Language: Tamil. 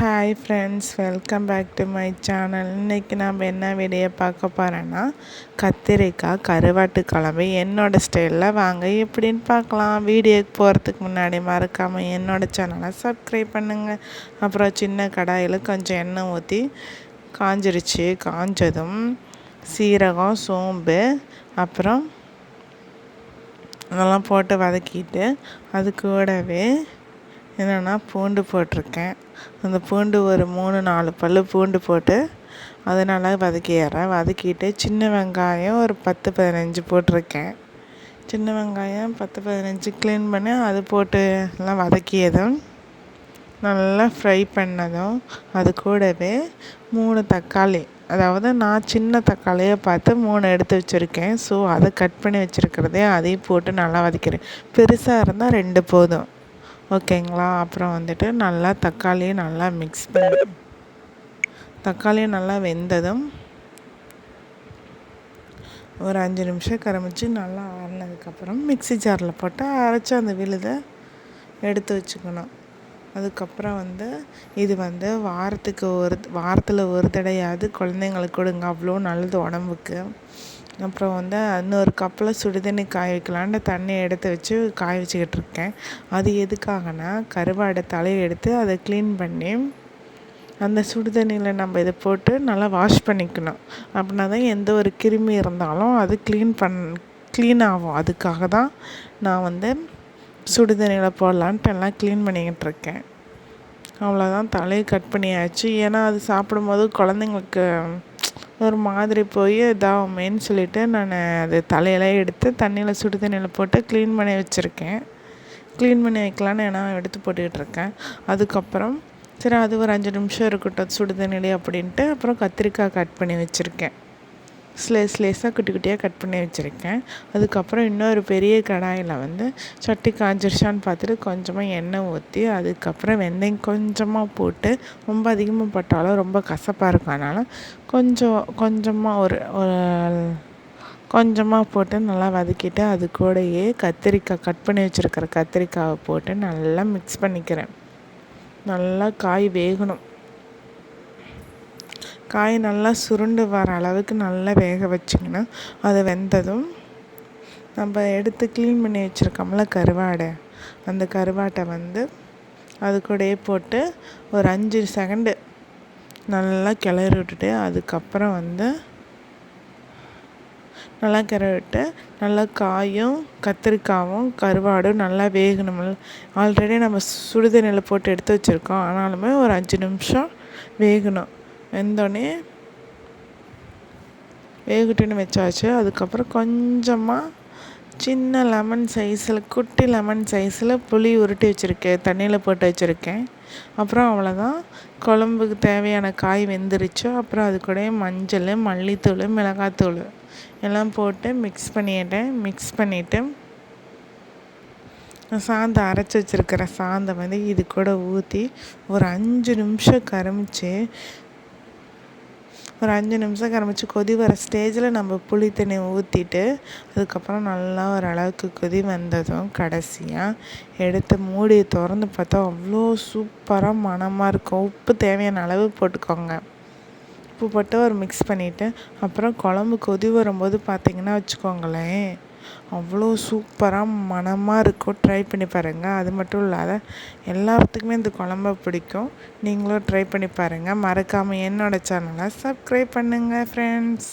Hi friends welcome back to my channel இன்றைக்கி நம்ம என்ன வீடியோ பார்க்க போகிறோன்னா கத்திரிக்காய் கருவாட்டு குழம்பு. என்னோடய ஸ்டைலில் வாங்க. எப்படின்னு பார்க்கலாம். வீடியோக்கு போகிறதுக்கு முன்னாடி மறக்காமல் என்னோடய சேனலை சப்ஸ்கிரைப் பண்ணுங்கள் அப்புறம் சின்ன கடாயில் கொஞ்சம் எண்ணெய் ஊற்றி காஞ்சிருச்சு காஞ்சதும் சீரகம் சோம்பு அப்புறம் அதெல்லாம் போட்டு வதக்கிட்டு அது கூடவே என்னென்னா பூண்டு போட்டிருக்கேன். அந்த பூண்டு ஒரு மூணு நாலு பல் பூண்டு போட்டு அதை நல்லா வதக்கிடுறேன் வதக்கிட்டு சின்ன வெங்காயம் ஒரு பத்து பதினஞ்சு போட்டிருக்கேன். சின்ன வெங்காயம் பத்து பதினஞ்சு க்ளீன் பண்ணி அது போட்டு எல்லாம் வதக்கியதும் நல்லா ஃப்ரை பண்ணதும் அது கூடவே மூணு தக்காளி அதாவது நான் சின்ன தக்காளியை பார்த்து மூணு எடுத்து வச்சுருக்கேன். ஸோ அதை கட் பண்ணி வச்சுருக்கிறதே அதையும் போட்டு நல்லா வதக்கிறேன். பெருசாக இருந்தால் ரெண்டு போதும். ஓகேங்களா? அப்புறம் வந்துட்டு நல்லா தக்காளியை நல்லா மிக்ஸ் பண்ணி தக்காளி நல்லா வெந்ததும் ஒரு அஞ்சு நிமிஷம் கரமிச்சு நல்லா ஆறினதுக்கப்புறம் மிக்சி ஜாரில் போட்டு அரைச்சி அந்த விழுதை எடுத்து வச்சுக்கணும். அதுக்கப்புறம் வந்து இது வந்து வாரத்துக்கு ஒரு வாரத்தில் ஒரு தடையாவது குழந்தைங்களுக்கு கொடுங்க. அவ்வளோ நல்லது உடம்புக்கு. அப்புறம் வந்து இன்னொரு கப்பில் சுடுதண்ணி காய வைக்கலான்னு தண்ணியை எடுத்து வச்சு காய வச்சுக்கிட்டு இருக்கேன். அது எதுக்காகனா கருவாடை தலையை எடுத்து அதை க்ளீன் பண்ணி அந்த சுடுதண்ணியில் நம்ம இதை போட்டு நல்லா வாஷ் பண்ணிக்கணும். அப்படின்னா தான் எந்த ஒரு கிருமி இருந்தாலும் அது க்ளீன் பண் க்ளீன் ஆகும். அதுக்காக தான் நான் வந்து சுடுதண்ணியில் போடலான்ட்டு எல்லாம் க்ளீன் பண்ணிக்கிட்டு இருக்கேன். அவ்வளோதான் தலையை கட் பண்ணியாச்சு. ஏன்னா அது சாப்பிடும்போது குழந்தைங்களுக்கு ஒரு மாதிரி போய் இதாகுமேன்னு சொல்லிவிட்டு நான் அது தலையெல்லாம் எடுத்து தண்ணியில் சுடு தண்ணியில் போட்டு க்ளீன் பண்ணி வச்சுருக்கேன். க்ளீன் பண்ணி வைக்கலான்னு நான் எடுத்து போட்டுக்கிட்டு இருக்கேன். அதுக்கப்புறம் சரி அது ஒரு அஞ்சு நிமிஷம் இருக்கட்டும் சுடுதண்ணிலே அப்படின்ட்டு அப்புறம் கத்திரிக்காய் கட் பண்ணி வச்சுருக்கேன். ஸ்லேஸ் ஸ்லேஸாக குட்டி குட்டியாக கட் பண்ணி வச்சுருக்கேன். அதுக்கப்புறம் இன்னொரு பெரிய கடாயில் வந்து சட்டி காஞ்சிருச்சான்னு பார்த்துட்டு கொஞ்சமாக எண்ணெய் ஊற்றி அதுக்கப்புறம் வெந்தயம் கொஞ்சமாக போட்டு ரொம்ப அதிகமாக போட்டாலும் ரொம்ப கசப்பாக இருக்கும். அதனால் கொஞ்சம் கொஞ்சமாக ஒரு ஒரு கொஞ்சமாக போட்டு நல்லா வதக்கிட்டு அது கூடயே கத்திரிக்காய் கட் பண்ணி வச்சுருக்கிற கத்திரிக்காவை போட்டு நல்லா மிக்ஸ் பண்ணிக்கிறேன். நல்லா காய் வேகணும். காய் நல்லா சுருண்டு வர அளவுக்கு நல்லா வேக வச்சிங்கன்னா அது வெந்ததும் நம்ம எடுத்து க்ளீன் பண்ணி வச்சுருக்கோம்ல கருவாடை. அந்த கருவாட்டை வந்து அது கூடயே போட்டு ஒரு அஞ்சு செகண்டு நல்லா கிளறி விட்டுட்டு அதுக்கப்புறம் வந்து நல்லா கிளறி விட்டு நல்லா காயும் கத்திரிக்காயும் கருவாடும் நல்லா வேகணும். ஆல்ரெடி நம்ம சுடுதண்ணியில் போட்டு எடுத்து வச்சுருக்கோம். ஆனாலுமே ஒரு அஞ்சு நிமிஷம் வேகணும். வெந்தோடனே வேகட்டுன்னு வச்சாச்சு. அதுக்கப்புறம் கொஞ்சமாக சின்ன லெமன் சைஸில் குட்டி லெமன் சைஸில் புளி உருட்டி வச்சுருக்கேன். தண்ணியில் போட்டு வச்சுருக்கேன். அப்புறம் அவ்வளோதான் குழம்புக்கு தேவையான காய் வெந்துருச்சு. அப்புறம் அது கூட மஞ்சள் மல்லித்தூள் மிளகாத்தூள் எல்லாம் போட்டு மிக்ஸ் பண்ணிட்டேன். மிக்ஸ் பண்ணிவிட்டு சாந்தை அரைச்சி வச்சுருக்கிற சாந்தை வந்து இது கூட ஊற்றி ஒரு அஞ்சு நிமிஷம் கரமிச்சு ஒரு அஞ்சு நிமிஷம் கரமிச்சு கொதி வர ஸ்டேஜில் நம்ம புளி தண்ணி ஊற்றிட்டு அதுக்கப்புறம் நல்லா ஒரு அளவுக்கு கொதி வந்ததும் கடைசியாக எடுத்து மூடியை திறந்து பார்த்தா அவ்வளோ சூப்பராக மணமாக இருக்கும் உப்பு தேவையான அளவு போட்டுக்கோங்க. உப்பு போட்டு ஒரு மிக்ஸ் பண்ணிவிட்டு அப்புறம் குழம்பு கொதி வரும்போது பார்த்திங்கன்னா வச்சுக்கோங்களேன். அவ்வளோ சூப்பராக மணமாக இருக்கும். ட்ரை பண்ணி பாருங்கள் அது மட்டும் இல்லாத எல்லாத்துக்குமே இந்த குழம்ப பிடிக்கும். நீங்களும் ட்ரை பண்ணி பாருங்கள் மறக்காமல் என்னோடய சேனலை சப்ஸ்கிரைப் பண்ணுங்கள் ஃப்ரெண்ட்ஸ்